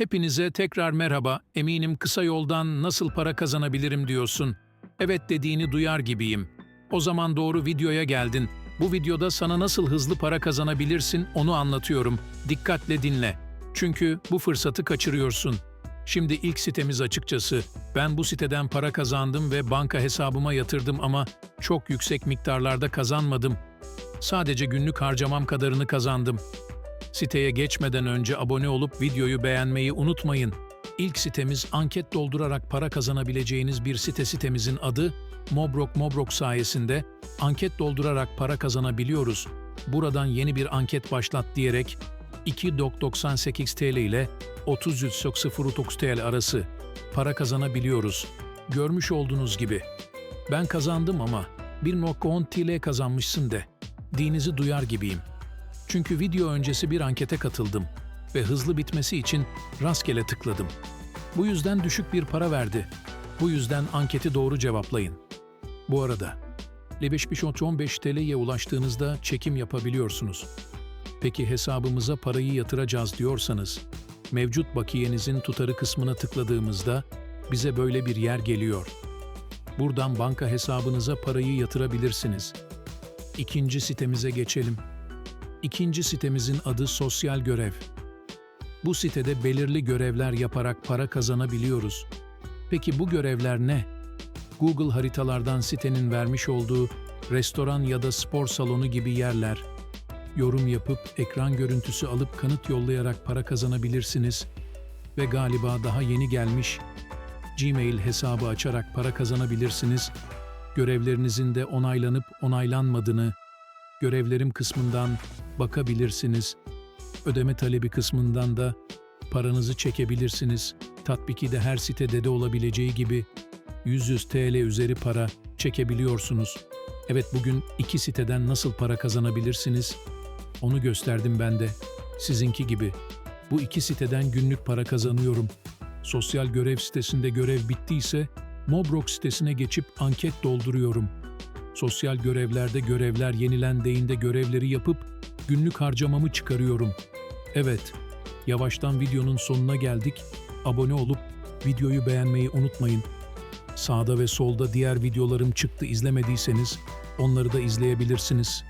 Hepinize tekrar merhaba. Eminim kısa yoldan nasıl para kazanabilirim diyorsun. Evet dediğini duyar gibiyim. O zaman doğru videoya geldin. Bu videoda sana nasıl hızlı para kazanabilirsin onu anlatıyorum. Dikkatle dinle. Çünkü bu fırsatı kaçırıyorsun. Şimdi ilk sitemiz açıkçası. Ben bu siteden para kazandım ve banka hesabıma yatırdım ama çok yüksek miktarlarda kazanmadım. Sadece günlük harcamam kadarını kazandım. Siteye geçmeden önce abone olup videoyu beğenmeyi unutmayın. İlk sitemiz anket doldurarak para kazanabileceğiniz bir site sitemizin adı Mobrok Mobrok sayesinde anket doldurarak para kazanabiliyoruz. Buradan yeni bir anket başlat diyerek 2.98 TL ile 30.09 TL arası para kazanabiliyoruz. Görmüş olduğunuz gibi. Ben kazandım ama 1.10 TL kazanmışsın de. Dinizi duyar gibiyim. Çünkü video öncesi bir ankete katıldım ve hızlı bitmesi için rastgele tıkladım. Bu yüzden düşük bir para verdi. Bu yüzden anketi doğru cevaplayın. Bu arada, Lebeşbişot 15 TL'ye ulaştığınızda çekim yapabiliyorsunuz. Peki hesabımıza parayı yatıracağız diyorsanız, mevcut bakiyenizin tutarı kısmına tıkladığımızda bize böyle bir yer geliyor. Buradan banka hesabınıza parayı yatırabilirsiniz. İkinci sitemize geçelim. İkinci sitemizin adı Sosyal Görev. Bu sitede belirli görevler yaparak para kazanabiliyoruz. Peki bu görevler ne? Google haritalardan sitenin vermiş olduğu restoran ya da spor salonu gibi yerler, yorum yapıp ekran görüntüsü alıp kanıt yollayarak para kazanabilirsiniz ve galiba daha yeni gelmiş Gmail hesabı açarak para kazanabilirsiniz. Görevlerinizin de onaylanıp onaylanmadığını görevlerim kısmından bakabilirsiniz. Ödeme talebi kısmından da paranızı çekebilirsiniz. Tatbiki de her sitede de olabileceği gibi 100 TL üzeri para çekebiliyorsunuz. Evet bugün iki siteden nasıl para kazanabilirsiniz? Onu gösterdim ben de. Sizinki gibi. Bu iki siteden günlük para kazanıyorum. Sosyal görev sitesinde görev bittiyse Mobrok sitesine geçip anket dolduruyorum. Sosyal görevlerde görevler yenilendiğinde görevleri yapıp günlük harcamamı çıkarıyorum. Evet, yavaştan videonun sonuna geldik. Abone olup videoyu beğenmeyi unutmayın. Sağda ve solda diğer videolarım çıktı izlemediyseniz onları da izleyebilirsiniz.